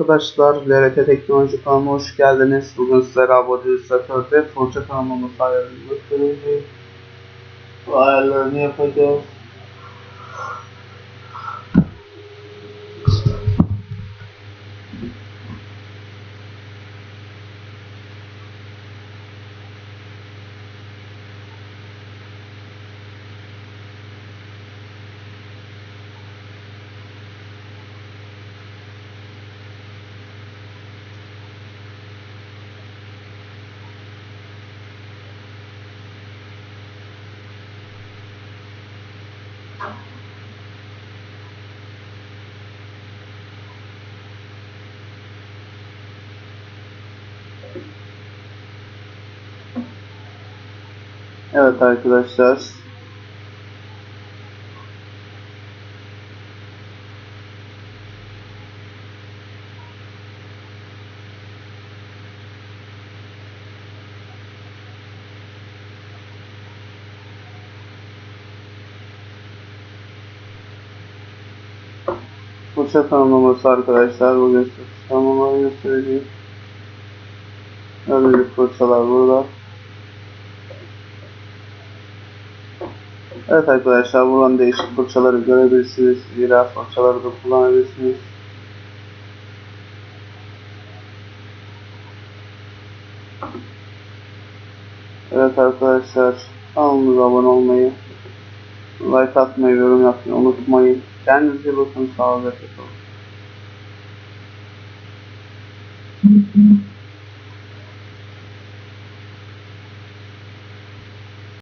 Arkadaşlar, LRT Teknoloji kanalıma hoş geldiniz. Bugün sizlere illüstratörde fırça tanımlaması ayarını göstereceğiz. Bu ayarlarını yapacağız. Evet arkadaşlar. Fırça tanımlaması arkadaşlar. Bugün size tanımlamayı göstereceğim. Gördüğünüz fırçalar burada. Evet arkadaşlar buradan değişik fırçaları görebilirsiniz. Zira fırçaları da kullanabilirsiniz. Evet arkadaşlar kanalımıza abone olmayı, like atmayı, yorum yapmayı unutmayın. Kendinize bakın. Sağlıcakla kalın.